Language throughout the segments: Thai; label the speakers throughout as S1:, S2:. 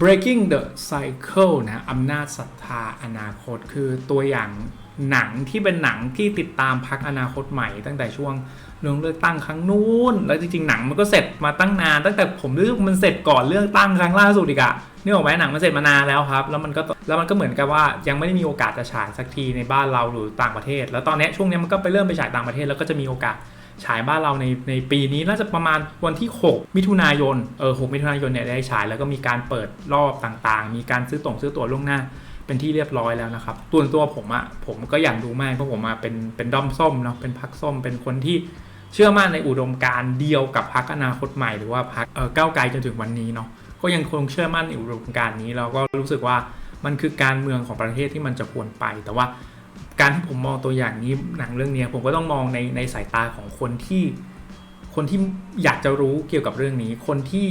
S1: breaking the cycle นะอำนาจศรัทธาอนาคตคือตัวอย่างหนังที่เป็นหนังที่ติดตามพักอนาคตใหม่ ตั้งแต่ช่วงเรื่องเลือกตั้งครั้งนู้น แล้วจริงๆหนังมันก็เสร็จมาตั้งนาน ตั้งแต่ผมรู้สึกมันเสร็จก่อนเลือกตั้งครั้งล่าสุดอีกอะนี่บอกไหมหนังมันเสร็จมานานแล้วครับ แล้วมันก็แล้วมันก็เหมือนกับว่ายังไม่ได้มีโอกาสจะฉายสักทีในบ้านเราหรือต่างประเทศ แล้วตอนนี้ช่วงนี้มันก็ไปเริ่มไปฉายต่างประเทศแล้วก็จะมีโอกาส ฉายบ้านเราในในปีนี้น่าจะประมาณวันที่ 6 มิถุนายนเออ6มิถุนายนเนี่ยได้ฉายแล้วก็มีการเปิดรอบต่างๆ มีการซื้อตั๋วซื้อตั๋วล่วงหน้าเป็นที่เรียบร้อยแล้วนะครับตัวตัวผมอะผมก็อยากดูมากเพราะผมอะเป็นเป็นด้อมส้มเนาะเป็นพักส้มเป็นคนที่เชื่อมั่นในอุดมการณ์เดียวกับพักอนาคตใหม่หรือว่าพักเออก้าวไกลจนถึงวันนี้เนาะก็ยังคงเชื่อมั่นในอุดมการณ์นี้แล้วก็รู้สึกว่ามันคือการเมืองของประเทศที่มันจะควรไป แต่ว่า การที่ผมมองตัวอย่างนี้หนังเรื่องนี้ผมก็ต้องมองในในสายตาของคนที่คนที่อยากจะรู้เกี่ยวกับเรื่องนี้ คนที่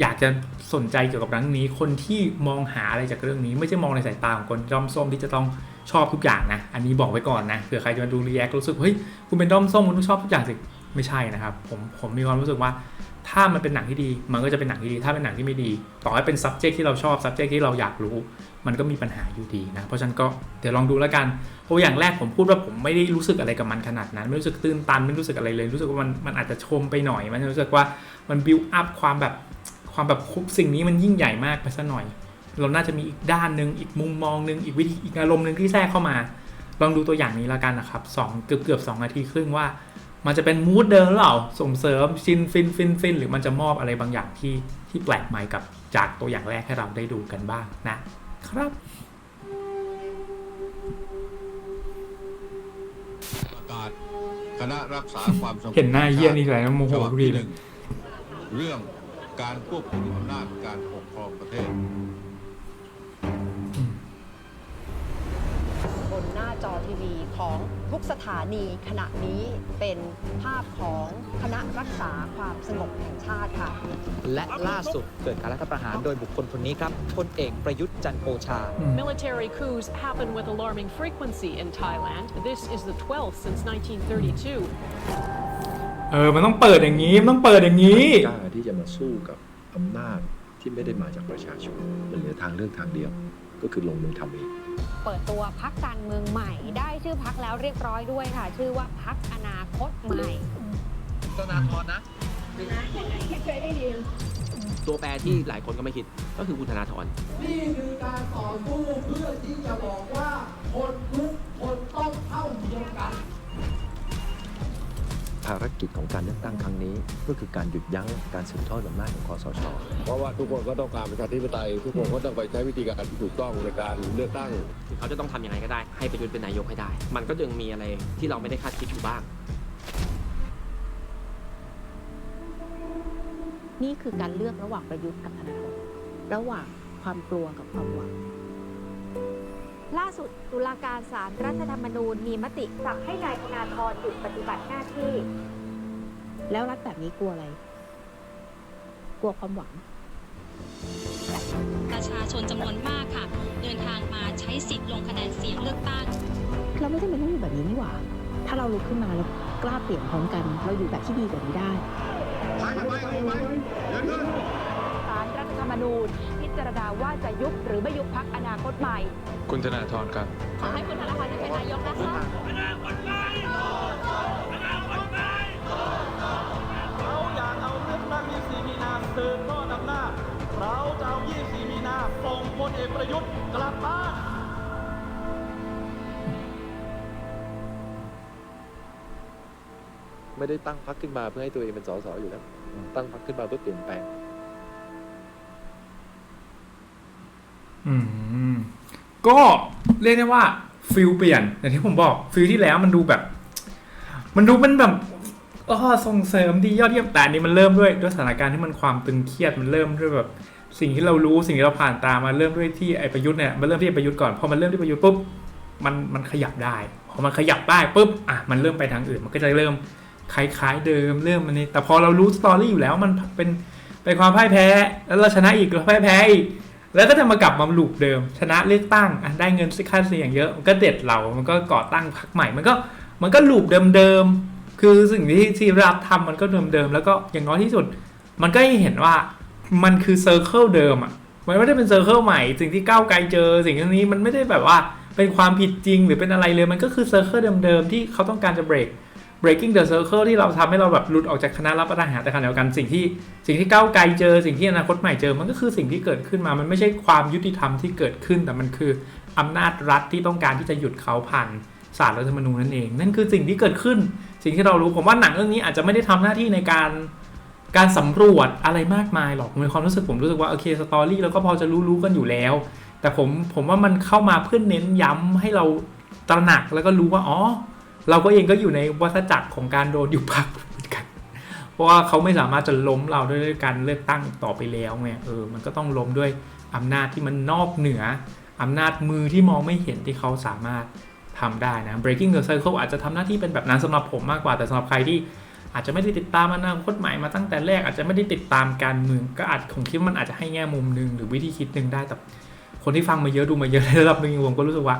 S1: อยากจะสนใจเกี่ยวกับเรื่องนี้ คนที่มองหาอะไรจากเรื่องนี้ ไม่ใช่มองในสายตาของคนด้อมส้มที่จะต้องชอบทุกอย่างนะ อันนี้บอกไว้ก่อนนะเผื่อใครจะมาดูรีแอครู้สึกเฮ้ยคุณเป็นด้อมส้มคุณต้องชอบทุกอย่างสิ ไม่ใช่นะครับ ผมผมมีความรู้สึกว่า ถ้ามันเป็นหนังที่ดี มันก็จะเป็นหนังที่ดี ถ้าเป็นหนังที่ไม่ดี ต่อให้เป็น subject ที่เราชอบ subject ที่เราอยากรู้ มันก็มีปัญหาอยู่ดีนะ เพราะฉะนั้นก็เดี๋ยวลองดูแล้วกันเพราะอย่างแรกผมพูดว่าผมไม่ได้รู้สึกอะไรกับมันขนาดนั้น ไม่รู้สึกตื้นตันไม่รู้สึกอะไรเลย รู้สึกว่ามันมันอาจจะชมไปหน่อย มันรู้สึกว่ามัน build up ความแบบความแบบคุกสิ่งนี้มันยิ่งใหญ่มากไปซะหน่อย เราน่าจะมีอีกด้านหนึ่งอีกมุมมองหนึ่งอีกวิธีอีกอารมณ์หนึ่งที่แทรกเข้ามาลองดูตัวอย่างนี้แล้วกันนะครับสองเกือบเกือบสองนาทีครึ่งว่า มันจะเป็นมูดเดิมหรือเปล่าส่งเสริมชินฟินฟินฟินหรือมันจะมอบอะไรบางอย่างที่ที่แปลกใหม่กับจากตัวอย่างแรกให้เราได้ดูกันบ้างนะครับ
S2: ประกาศคณะรักษาความสงบ
S1: เห็นหน้าเยี่ยนี่แหละโมโห
S2: ฉบับ
S1: ทุกที
S2: ที่
S1: เล
S2: ห
S1: ย
S2: นึ่งเรื่องการควบคุมอำนาจการปกครองประเทศ
S3: จอทีวีของทุกสถานีขณะนี้เป็นภาพของคณะรักษาความสงบแห่งชาติค่ะ
S4: และล่าสุดเกิดการรัฐประหารโดยบุคคลคนนี้ครับพลเอกประยุทธ์จันทร์โอชา
S5: Military coups happen with alarming frequency in Thailand. This is the 12th since 1932.
S1: เออ มันต้องเปิดอย่างนี้ มันต้องเปิดอย่างนี้
S6: กล้าที่จะมาสู้กับอำนาจที่ไม่ได้มาจากประชาชนมันเหลือทางเลือกทางเดียว ก็คือลงมือทำเอง
S7: เปิดตัวพักการเมืองใหม่ได้ชื่อพักแล้วเรียบร้อยด้วยค่ะ ชื่อว่าพักอนาคตใหม่
S4: ธนาธรนะตัวแปรที่หลายคนก็ไม่คิดก็คือคุณธนาธร
S8: นี่คือการต่อสู้เพื่อที่จะบอกว่า คนทุกคนต้องเท่าเทียมกัน
S6: ภารกิจของการเลือกตั้งครั้งนี้ ก็คือการหยุดยั้งการสืบทอดอำนาจของคอสช
S2: เพราะว่าทุกคนก็ต้องการประชาธิปไตย ทุกคนก็ต้องไปใช้วิธีการที่ถูกต้องในการเลือกตั้ง
S4: คือเขาจะต้องทำยังไงก็ได้ ให้ประยุทธ์เป็นนายกให้ได้ มันก็ยังมีอะไรที่เราไม่ได้คาดคิดอยู่บ้าง
S9: นี่คือการเลือกระหว่างประยุทธ์กับธนาธรระหว่างความกลัวกับความหวัง
S7: ล่าสุดตุลาการศาลรรัฐธรรมนูญมีมติสั่งให้นายธนาธรหยุดปฏิบัติหน้าที่
S9: แล้วรัฐแบบนี้กลัวอะไร กลัวความหวัง
S10: ประชาชนจำนวนมากค่ะ เดินทางมาใช้สิทธิ์ลงคะแนนเสียงเลือกตั้ง
S9: เราไม่จำเป็นต้องอยู่แบบนี้นี่หว่า ถ้าเราลุกขึ้นมาแล้วกล้าเปลี่ยนพร้อมกัน เราอยู่แบบที่ดีกว่านี้ได้
S3: ศาลรัฐธรรมนูญพิจารณาว่าจะยุบหรือไม่ยุบพักอนาคตใหม่
S11: คุณธนาธรครับ
S7: ขอให้คุณธนาธรได้เป็นนายกนะคะ
S8: เราอยากเอาเรื่องตั้ง24มีนาสืบทอดอำนาจเราจะเอา24มีนาส่งพลเอกประยุทธ์กลับบ้าน
S6: ไม่ได้ตั้งพรรคขึ้นมาเพื่อให้ตัวเองเป็นสสอยู่แล้ว ตั้งพรรคขึ้นมาเพื่อเปลี่ยนแปลง
S1: อืม ก็เรียกได้ว่าฟิลเปลี่ยนอย่างที่ผมบอกฟิลที่แล้วมันดูแบบ มันดูเป็นแบบอ๋อส่งเสริมดียอดเยี่ยมแต่อันนี้มันเริ่มด้วยด้วยสถานการณ์ที่มันความตึงเครียดมันเริ่มด้วยแบบสิ่งที่เรารู้สิ่งที่เราผ่านตามมาเริ่มด้วยที่ไอ้ประยุทธ์เนี่ยมันเริ่มที่ประยุทธ์ก่อนพอมันเริ่มที่ประยุทธ์ปุ๊บมันมันขยับได้พอมันขยับได้ปุ๊บอะมันเริ่มไปทางอื่น มันก็จะเริ่มคล้ายๆเดิมเริ่มมันนี่แต่พอเรารู้สตอรี่อยู่แล้วมันเป็นเป็นความพ่ายแพ้ แล้วเราชนะอีกเราพ่ายแพ้อีก แล้วก็จะมากลับมาลูปเดิม ชนะเลือกตั้งอะได้เงินสิค่าเสียงเยอะมันก็เด็ดเรามันก็ก่อตั้งพรรคใหม่ มันก็มันก็ลูปเดิมๆคือสิ่งที่ที่รับทำมันก็เดิมๆแล้วก็อย่างน้อยที่สุด มันก็เห็นว่ามันคือเซอร์เคิลเดิมอะมันไม่ได้เป็นเซอร์เคิลใหม่ สิ่งที่ก้าวไกลเจอ สิ่งนี้มันไม่ได้แบบว่าเป็นความผิดจริงหรือเป็นอะไรเลยมันก็คือเซอร์เคิลเดิมๆที่เขาต้องการจะ break breaking the circle ที่เราทำให้เราแบบหลุดออกจากคณะรับประทานอาหารแต่ขณะเดียวกันสิ่งที่สิ่งที่ก้าวไกลเจอสิ่งที่อนาคตใหม่เจอมันก็คือสิ่งที่เกิดขึ้นมา มันไม่ใช่ความยุติธรรมที่เกิดขึ้น แต่มันคืออำนาจรัฐที่ต้องการที่จะหยุดเขาผ่านศาลรัฐธรรมนูญนั่นเอง นั่นคือสิ่งที่เกิดขึ้น สิ่งที่เรารู้ผมว่าหนังเรื่องนี้อาจจะไม่ได้ทำหน้าที่ในการการสำรวจอะไรมากมายหรอกในความรู้สึกผมรู้สึกว่าโอเคสตอรี่เราก็พอจะรู้รู้กันอยู่แล้ว แต่ผมผมว่ามันเข้ามาเพื่อเน้นย้ำให้เราตระหนักแล้วก็รู้ว่าอ๋อ เราก็เองก็อยู่ในวัฏจักรของการโดนอยู่พักเหมือนกัน เพราะว่าเขาไม่สามารถจะล้มเราด้วยการเลือกตั้งต่อไปแล้วไงเออมันก็ต้องล้มด้วยอำนาจที่มันนอกเหนืออำนาจมือที่มองไม่เห็นที่เขาสามารถทำได้นะ breaking the cycle อาจจะทำหน้าที่เป็นแบบนั้นสำหรับผมมากกว่าแต่สำหรับใครที่อาจจะไม่ได้ติดตามอนาคตใหม่มาตั้งแต่แรกอาจจะไม่ได้ติดตามการเมืองก็อาจผมคิดว่ามันอาจจะให้แง่มุมหนึ่งหรือวิธีคิดหนึ่งได้แต่คนที่ฟังมาเยอะดูมาเยอะในระดับหนึ่งผมก็รู้สึกว่า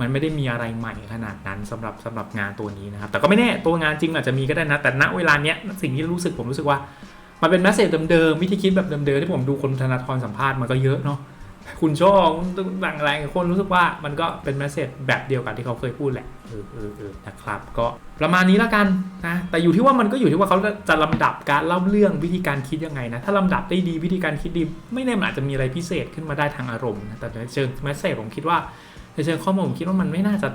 S1: มันไม่ได้มีอะไรใหม่ขนาดนั้นสำหรับสำหรับงานตัวนี้นะครับ แต่ก็ไม่แน่ตัวงานจริงอาจจะมีก็ได้นะ แต่ณเวลาเนี้ยสิ่งที่รู้สึกผมรู้สึกว่า มันเป็นแมสเซจเดิมๆวิธีคิดแบบเดิมๆที่ผมดูคนธนาธรสัมภาษณ์มันก็เยอะเนาะคุณโชคต่างอะไรคนรู้สึกว่ามันก็เป็นแมสเซจแบบเดียวกับที่เขาเคยพูดแหละเออเออเออนะครับ ก็ประมาณนี้แล้วกันนะแต่อยู่ที่ว่ามันก็อยู่ที่ว่าเขาจะลำดับการเล่าเรื่องวิธีการคิดยังไงนะถ้าลำดับได้ดีวิธีการคิดดี ไม่แน่มันอาจจะมีอะไรพิเศษขึ้นมาได้ทางอารมณ์นะแต่ในเชิงแมสเซจผมคิดว่า ในเชิงข้อมูลผมคิดว่ามันไม่น่าจะ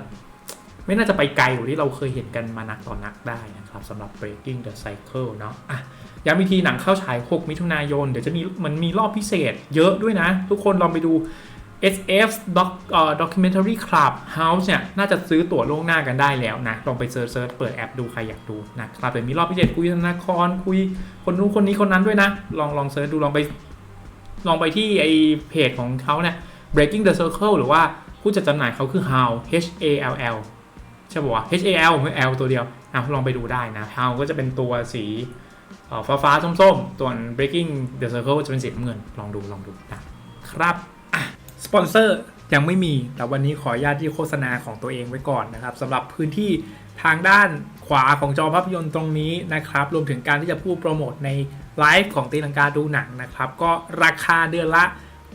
S1: ไม่น่าจะไปไกลกว่าที่เราเคยเห็นกันมานักต่อนนักได้นะครับสำหรับ breaking the cycle เนาะอะย้ำอีกทีหนังเข้าฉาย 6 มิถุนายน เดี๋ยวจะมีมันมีรอบพิเศษเยอะด้วยนะ ทุกคนลองไปดู SF doc เอ่อ documentary club house เนี่ย น่าจะซื้อตั๋วล่วงหน้ากันได้แล้วนะ ลองไปเซิร์ชเซิร์ชเปิดแอปดูใครอยากดูนะครับเดี๋ยวมีรอบพิเศษคุยธนาครคุยคนนู้นคนนี้คนนั้นด้วยนะ ลองลองเซิร์ชดูลองไป ลองไปที่ไอเพจของเขาเนี่ย breaking the circle หรือว่า ผู้จัดจำหน่ายเขาคือ how h a l l ใช่ป่ะ H A L ไม่ L ตัวเดียวอะลองไปดูได้นะ How ก็จะเป็นตัวสีฟ้าฟ้าๆส้มๆส่ว Breaking the Circle จะเป็นสีน้ำเงิน ลองดู ลองดูนะครับสปอนเซอร์ยังไม่มี แต่วันนี้ขออนุญาตที่โฆษณาของตัวเองไว้ก่อนนะครับสำหรับพื้นที่ทางด้านขวาของจอภาพยนตร์ตรงนี้นะครับ รวมถึงการที่จะพูดโปรโมทในไลฟ์ของตีลังกาดูหนังนะครับ ก็ราคาเดือนละ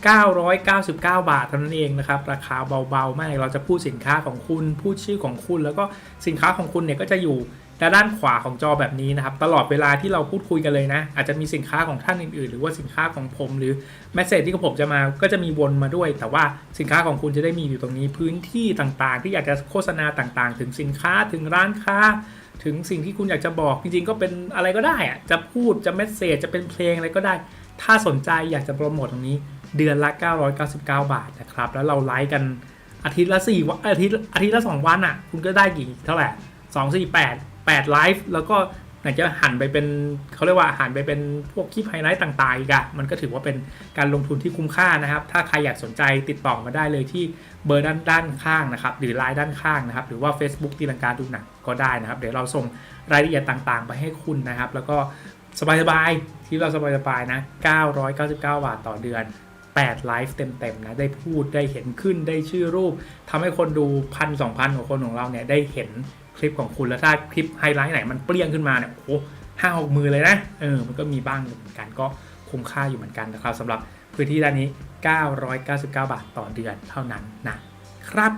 S1: 999 บาทเท่านั้นเองนะครับ ราคาเบาๆมากเราจะพูดสินค้าของคุณ พูดชื่อของคุณ แล้วก็สินค้าของคุณเนี่ยก็จะอยู่ด้านขวาของจอแบบนี้นะครับ ตลอดเวลาที่เราพูดคุยกันเลยนะ อาจจะมีสินค้าของท่านอื่นๆ หรือว่าสินค้าของผม หรือแมสเซจที่ผมจะมาก็จะมีวนมาด้วย แต่ว่าสินค้าของคุณจะได้มีอยู่ตรงนี้พื้นที่ต่างๆ ที่อยากจะโฆษณาต่างๆ ถึงสินค้าถึงร้านค้า ถึงสิ่งที่คุณอยากจะบอกจริงๆ ก็เป็นอะไรก็ได้อะจะพูดจะเมสเซจจะเป็นเพลงอะไรก็ได้ ถ้าสนใจอยากจะโปรโมทตรงนี้ เดือนละ 999 บาทนะครับ แล้วเราไลฟ์กันอาทิตย์ละ4วันอาทิตย์อาทิตย์ละ 2 วันอะ คุณก็ได้กี่เท่าไหร่2 4 8 8ไลฟ์แล้วก็ไหนจะหันไปเป็นเขาเรียกว่าหันไปเป็นพวกคลิปไฮไลท์ต่างๆอีกอะมันก็ถือว่าเป็นการลงทุนที่คุ้มค่านะครับ ถ้าใครอยากสนใจติดต่อมาได้เลยที่เบอร์ด้านด้านข้างนะครับ หรือไลน์ด้านข้างนะครับ หรือว่า Facebook ตีลังกาดูหนังก็ได้นะครับ เดี๋ยวเราส่งรายละเอียดต่างๆ ไปให้คุณนะครับ แล้วก็สบายๆที่เราสบายๆนะ 999 บาทต่อเดือน 8ไลฟ์เต็มๆนะได้พูดได้เห็นขึ้นได้ชื่อรูปทำให้คนดูพันสองพันของคนของเราเนี่ยได้เห็นคลิปของคุณแล้วถ้าคลิปไฮไลท์ไหนมันเปรี้ยงขึ้นมาเนี่ยโอ้ห้าหกมือเลยนะเออมันก็มีบ้างเหมือนกันก็คุ้มค่าอยู่เหมือนกันนะครับสำหรับพื้นที่ด้านนี้ 999 บาทต่อเดือนเท่านั้นนะครับ